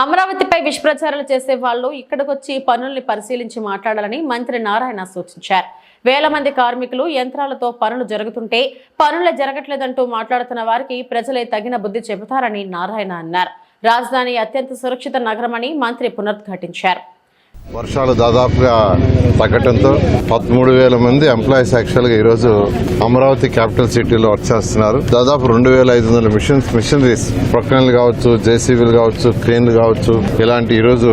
అమరావతిపై విషప్రచారాలు చేసే వాళ్ళు ఇక్కడికొచ్చి పనుల్ని పరిశీలించి మాట్లాడాలని మంత్రి నారాయణ సూచించారు. వేల మంది కార్మికులు యంత్రాలతో పనులు జరుగుతుంటే పనులు జరగట్లేదంటూ మాట్లాడుతున్న వారికి ప్రజలే తగిన బుద్ధి చెబుతారని నారాయణ అన్నారు. రాజధాని అత్యంత సురక్షిత నగరమని మంత్రి పునరుద్ఘాటించారు. వర్షాలు దాదాపుగా తగ్గటంతో పదమూడు వేల మంది ఎంప్లాయీస్ యాక్చువల్గా ఈరోజు అమరావతి క్యాపిటల్ సిటీలో వర్క్ చేస్తున్నారు. దాదాపు రెండు వేల ఐదు వందల మిషన్స్ మిషనరీస్ ప్రొక్లైన్లు కావచ్చు జేసీబీలు కావచ్చు క్రేన్లు కావచ్చు ఇలాంటి ఈరోజు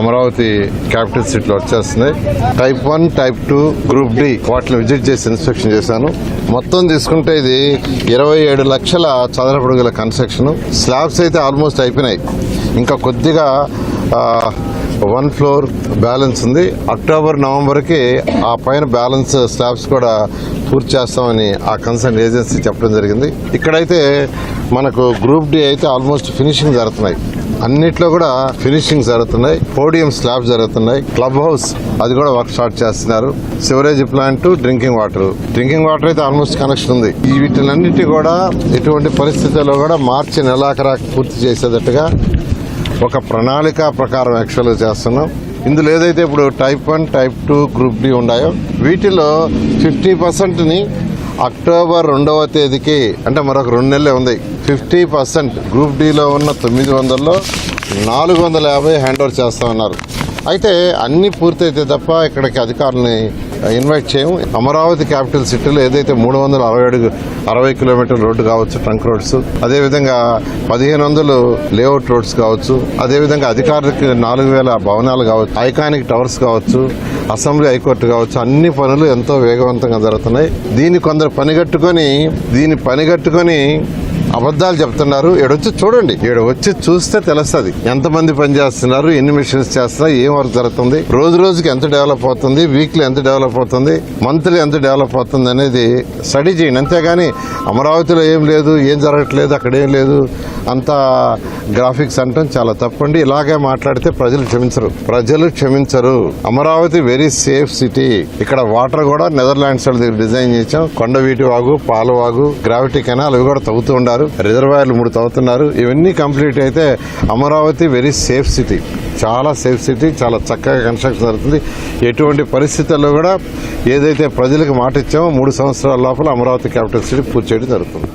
అమరావతి క్యాపిటల్ సిటీలో వర్క్ చేస్తున్నాయి. Type one type two group D వాటిని విజిట్ చేసి ఇన్స్పెక్షన్ చేశాను. మొత్తం తీసుకుంటే ఇది ఇరవై ఏడు లక్షల చదరపడుగుల కన్స్ట్రక్షన్ స్లాబ్స్ అయితే ఆల్మోస్ట్ అయిపోయినాయి. ఇంకా కొద్దిగా వన్ ఫ్లోర్ బ్యాలెన్స్ ఉంది. అక్టోబర్ నవంబర్కి ఆ పైన బ్యాలెన్స్ స్లాబ్స్ కూడా పూర్తి చేస్తామని ఆ కన్సర్న్ ఏజెన్సీ చెప్పడం జరిగింది. ఇక్కడైతే మనకు గ్రూప్ డి అయితే ఆల్మోస్ట్ ఫినిషింగ్ జరుగుతున్నాయి. అన్నిట్లో కూడా ఫినిషింగ్ జరుగుతున్నాయి. పోడియం స్లాబ్ జరుగుతున్నాయి. క్లబ్ హౌస్ అది కూడా వర్క్ స్టార్ట్ చేస్తున్నారు. Sewerage plant drinking water. Drinking water అయితే ఆల్మోస్ట్ కనెక్షన్ ఉంది. ఈ వీటిలన్నిటి కూడా ఎటువంటి పరిస్థితుల్లో కూడా మార్చి నెలాఖరాకు పూర్తి చేసేటట్టుగా ఒక ప్రణాళిక ప్రకారం యాక్చువల్గా చేస్తున్నాం. ఇందులో ఏదైతే ఇప్పుడు type one type two group D ఉన్నాయో వీటిలో ఫిఫ్టీ పర్సెంట్ని అక్టోబర్ రెండవ తేదీకి అంటే మరొక రెండు నెలలే ఉంది. ఫిఫ్టీ పర్సెంట్ గ్రూప్ డిలో ఉన్న తొమ్మిది వందల్లో నాలుగు వందల యాభై హ్యాండ్ ఓవర్ చేస్తామన్నారు అయితే అన్ని పూర్తయితే తప్ప ఇక్కడికి అధికారులని ఇన్వైట్ చేయము అమరావతి క్యాపిటల్ సిటీలో ఏదైతే మూడు వందల అరవై అడుగు అరవై కిలోమీటర్ల రోడ్డు కావచ్చు ట్రంక్ రోడ్స్ అదేవిధంగా పదిహేను వందలు లేఅవుట్ రోడ్స్ కావచ్చు అదేవిధంగా అధికారులకు నాలుగు వేల భవనాలు కావచ్చు ఐకానిక్ టవర్స్ కావచ్చు అసెంబ్లీ హైకోర్టు కావచ్చు అన్ని పనులు ఎంతో వేగవంతంగా జరుగుతున్నాయి. దీన్ని కొందరు పనిగట్టుకొని దీన్ని పనిగట్టుకొని అబద్ధాలు చెప్తున్నారు. ఏడొచ్చి చూడండి. ఈడ వచ్చి చూస్తే తెలుస్తుంది. ఎంతమంది పని చేస్తున్నారు ఎన్ని మిషన్స్ చేస్తున్నారు ఏం వర్క్ జరుగుతుంది రోజు రోజుకి ఎంత డెవలప్ అవుతుంది వీక్లీ ఎంత డెవలప్ అవుతుంది మంత్లీ ఎంత డెవలప్ అవుతుంది అనేది స్టడీ చేయండి. అంతేగాని అమరావతిలో ఏం లేదు ఏం జరగట్లేదు అక్కడ ఏం లేదు అంత గ్రాఫిక్స్ అంటాం చాలా తప్పండి. ఇలాగే మాట్లాడితే ప్రజలు క్షమించరు. ప్రజలు క్షమించరు. Amaravati very safe city. ఇక్కడ వాటర్ కూడా నెదర్లాండ్స్ వాళ్ళ దగ్గర డిజైన్ చేసాం కొండవీటి వాగు పాలవాగు గ్రావిటీ కెనాల్ అవి కూడా తవ్వుతూ ఉన్నారు రిజర్వాయర్లు మూడు తవ్వుతున్నారు. ఇవన్నీ కంప్లీట్ అయితే అమరావతి వెరీ సేఫ్ సిటీ చాలా సేఫ్ సిటీ చాలా చక్కగా కన్స్ట్రక్షన్ జరుగుతుంది. ఎటువంటి పరిస్థితుల్లో కూడా ఏదైతే ప్రజలకు మాట ఇచ్చామో మూడు సంవత్సరాల లోపల అమరావతి క్యాపిటల్ సిటీ పూర్తి చేయడం జరుగుతుంది.